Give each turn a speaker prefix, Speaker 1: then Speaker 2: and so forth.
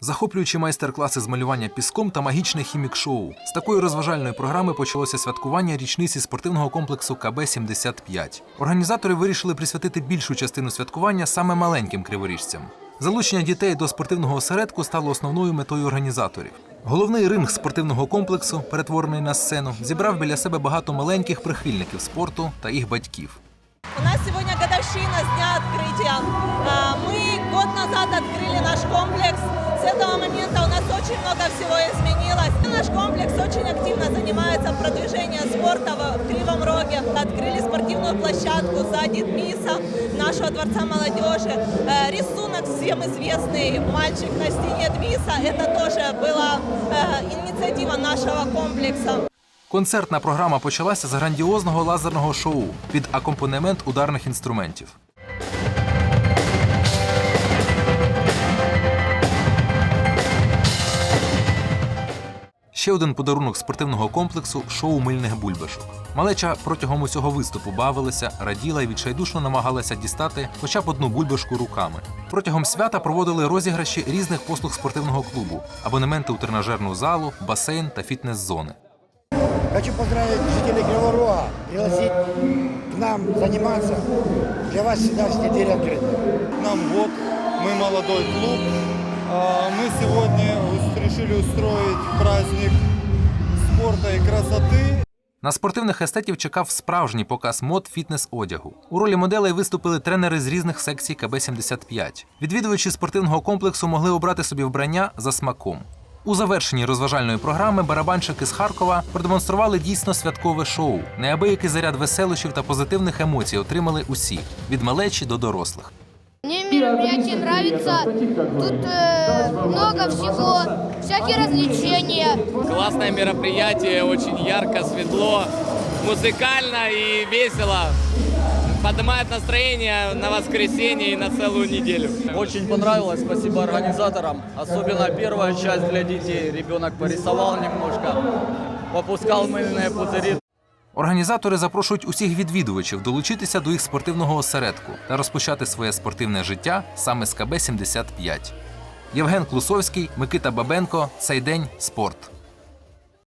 Speaker 1: Захоплюючі майстер-класи з малювання піском та магічне хімік-шоу. З такої розважальної програми почалося святкування річниці спортивного комплексу КБ-75. Організатори вирішили присвятити більшу частину святкування саме маленьким криворіжцям. Залучення дітей до спортивного осередку стало основною метою організаторів. Головний ринг спортивного комплексу, перетворений на сцену, зібрав біля себе багато маленьких прихильників спорту та їх батьків.
Speaker 2: У нас сегодня годовщина с дня открытия. А, Мы год назад открыли наш комплекс. очень много всего изменилось. Наш комплекс очень активно занимается продвижением спорта в в Кривом Роге. Открыли спортивную площадку сзади МИСа, нашего Дворца молодежи. Э, Рисунок всем известный «Мальчик на стене Двиса» – это тоже была э, инициатива нашего комплекса.
Speaker 1: Концертна програма почалася з грандіозного лазерного шоу під акомпанемент ударних інструментів. Ще один подарунок спортивного комплексу шоу мильних бульбашок. Малеча протягом усього виступу бавилася, раділа і відчайдушно намагалася дістати хоча б одну бульбашку руками. Протягом свята проводили розіграші різних послуг спортивного клубу, абонементи у тренажерну залу, басейн та фітнес-зони.
Speaker 3: Хочу поздравить жителей Кривого Рога, пригласить к нам заниматься. Для вас всегда все двери открыты.
Speaker 4: Нам год, мы молодой клуб. А, Мы сегодня ус- решили устроить праздник спорта и красоты.
Speaker 1: На спортивних естетів чекав справжній показ мод фітнес-одягу. У ролі моделей виступили тренери з різних секцій КБ-75. Відвідувачі спортивного комплексу могли обрати собі вбрання за смаком. У завершенні розважальної програми барабанщики з Харкова продемонстрували дійсно святкове шоу. Неабиякий заряд веселощів та позитивних емоцій отримали усі від малечі до дорослих.
Speaker 5: Мне мероприятие нравится. Тут э, много всего, всякие развлечения.
Speaker 6: Классное мероприятие, очень ярко, светло, музыкально и весело. Поднимает настроение на воскресенье и на целую неделю.
Speaker 7: Очень понравилось, спасибо организаторам. Особенно первая часть для детей. Ребенок порисовал немножко, попускал мыльные пузыри.
Speaker 1: Організатори запрошують усіх відвідувачів долучитися до їх спортивного осередку та розпочати своє спортивне життя саме з КБ-75. Євген Клусовський, Микита Бабенко. Цей день спорт.